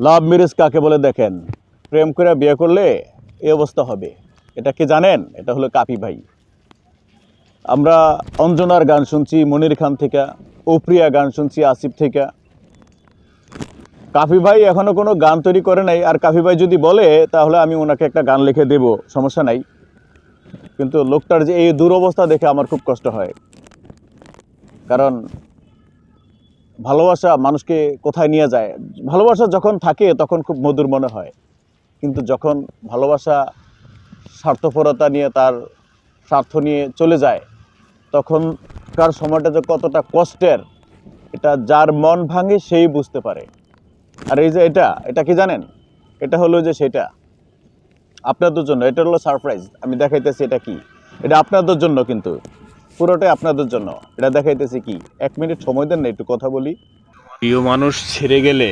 Love marriage কাকে বলে দেখেন? প্রেম করে বিয়ে করলে এই অবস্থা হবে। এটা কি জানেন? এটা হলো কাপি ভাই। আমরা অঞ্জনার গান শুনছি, মনির খান থেকে ওপ্রিয়া গান শুনছি, আসিফ থেকে। কাফি ভাই এখনও কোনো গান তৈরি করে নাই। আর কাফি ভাই যদি বলে, তাহলে আমি ওনাকে একটা গান লিখে দেব। সমস্যা নাই। কিন্তু লোকটার যে এই দুরবস্থা দেখে আমার খুব কষ্ট হয়। কারণ ভালোবাসা মানুষকে কোথায় নিয়ে যায়? ভালোবাসা যখন থাকে, তখন খুব মধুর মনে হয়। কিন্তু যখন ভালোবাসা, স্বার্থপরতা নিয়ে, তার স্বার্থ নিয়ে চলে যায়, তখনকার সময়টা যে কতটা কষ্টের, এটা যার মন ভাঙে, সেই বুঝতে পারে। আর এই যে এটা এটা কি জানেন? এটা হলো যে সেটা। আপনাদের জন্য, এটা হলো সারপ্রাইজ আমি দেখাইতেছি এটা কি। এটা আপনাদের জন্য কিন্তু। পুরোটাই আপনাদের জন্য। এটা দেখাইতেছি কি? এক মিনিট সময় দেন না একটু কথা বলি। প্রিয় মানুষ ছেড়ে গেলে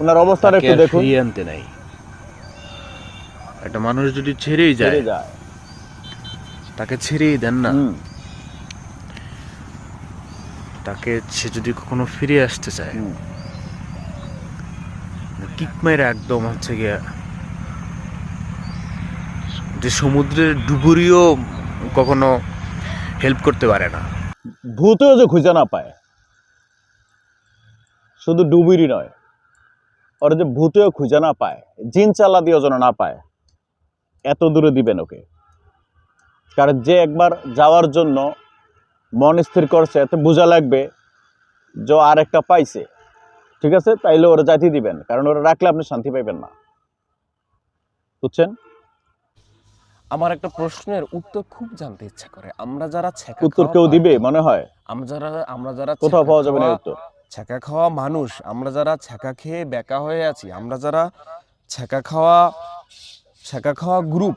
ওনার অবস্থাটা একটু দেখুন। আনতে নাই। একটা মানুষ যদি ছেড়েই যায় তাকে ছেড়েই দেন না। তাকে সে যদি কখনো ফিরে আসতে চায় হুম। কিক মেরে একদম হচ্ছে গিয়ে যে সমুদ্রের ডুবুরিও কখনো হেল্প করতে পারে না। ভূতেও যে খুঁজে না পায়, শুধু ডুবিরই নয়, ওরা যে ভূতেও খুঁজে না পায়, জিন চালা দিয়েও যেন না পায়, এত দূরে দিবেন ওকে। কারণ যে একবার যাওয়ার জন্য মন স্থির করছে, এতে বোঝা লাগবে যে আর একটা পাইছে। ঠিক আছে? তাইলে ওরা জাতি দিবেন, কারণ ওরা রাখলে আপনি শান্তি পাইবেন না। বুঝছেন? আমার একটা প্রশ্নের উত্তর খুব জানতে ইচ্ছা করে। আমরা যারা ছেঁকা উত্তর কেউ দিবে মনে হয়। আমরা যারা আমরা যারা কোথাও পাওয়া যাবে না উত্তর। ছেঁকা খাওয়া মানুষ আমরা যারা ছেঁকা খেয়ে বেকা হয়ে আছি আমরা যারা ছেঁকা খাওয়া ছেঁকা খাওয়া গ্রুপ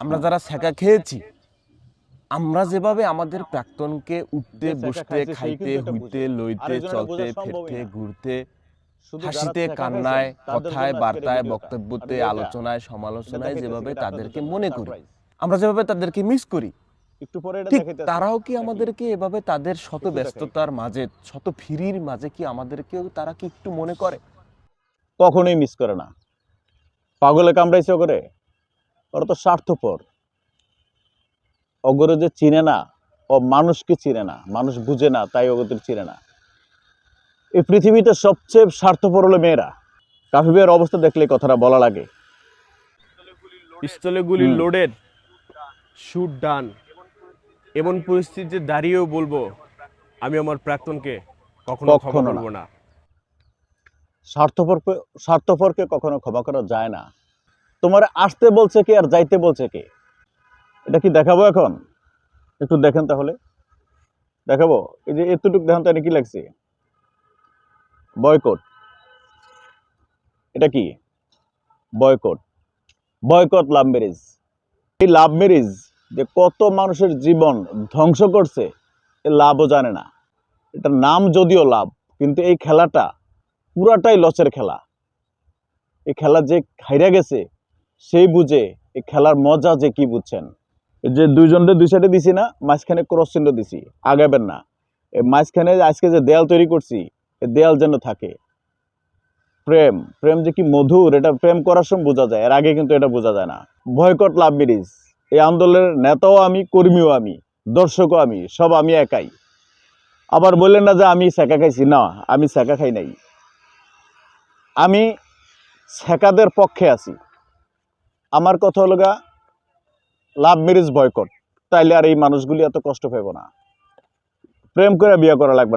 আমরা যারা ছেঁকা খেয়েছি আমরা যেভাবে আমাদের প্রাক্তনকে উঠতে বসতে খাইতে হইতে লইতে চলতে ফিরতে ঘুরতে হাসিতে কান্নায় কথায় বার্তায় বক্তব্যতে আলোচনায় সমালোচনায় যেভাবে তাদেরকে মনে করি। আমরা যেভাবে তাদেরকে মিস করি একটু পরে ঠিক তারাও কি আমাদেরকে এভাবে তাদের শত ব্যস্ততার মাঝে শত ফিরির মাঝে কি আমাদেরকেও তারা কি একটু মনে করে? কখনোই মিস করে না। পাগলে কামড়াইছে করে ওরা তো স্বার্থপর। অগরে যে চিনে না ও মানুষকে চিনে না মানুষ বুঝে না তাই অগদের চিনে না। এই পৃথিবীতে সবচেয়ে স্বার্থপর হলো মেয়েরা। কাফিবের অবস্থা দেখলে কথাটা বলা লাগে। পিস্তলে গুলি। লোডেড শুট ডান এমন পরিস্থিতিতে দাঁড়িয়েও বলব আমি আমার প্রাক্তনকে কখনো ক্ষমা। করব না। স্বার্থপর স্বার্থপরকে কখনো ক্ষমা করা যায় না। তোমার আসতে বলছে কে আর যাইতে বলছে কে? এটা কি দেখাবো এখন? একটু দেখেন তাহলে। দেখাবো? এই যে এতটুকু দেখেন তাই কি লাগছে? বয়কট। এটা কি? বয়কট। বয়কট লাভ ম্যারেজ এই লাভ ম্যারেজ যে কত মানুষের জীবন ধ্বংস করছে, এ লাভও জানে না। এটার নাম যদিও লাভ, কিন্তু এই খেলাটা পুরাটাই লসের খেলা। এই খেলা যে খাইরা গেছে, সেই বুঝে এই খেলার মজা যে কি বুঝছেন? যে দুইজনরে দুই সাইডে দিছি না, মাঝখানে ক্রস চিহ্ন দিছি, আগাবেন না। এই মাঝখানে আজকে যে দেয়াল তৈরি করছি দেয়াল যেন থাকে। প্রেম প্রেম যে কি মধুর, এটা প্রেম করার সময় বোঝা যায়, এর আগে কিন্তু এটা বোঝা যায় না। ভয়কট লাভ ব্রিজ এই আন্দোলনের নেতাও আমি, কর্মীও আমি, দর্শকও আমি, সব আমি একাই। আবার বললেন না যে আমি সেকা খাইছি, না, আমি সেকা খাই নাই। আমি ছেকাদের পক্ষে আছি। আমার কথা হলো গা, লাভ ম্যারেজ বয়কট তাইলে আর এই মানুষগুলি এত কষ্ট পাবো না। প্রেম করে বিয়ে করা লাগবে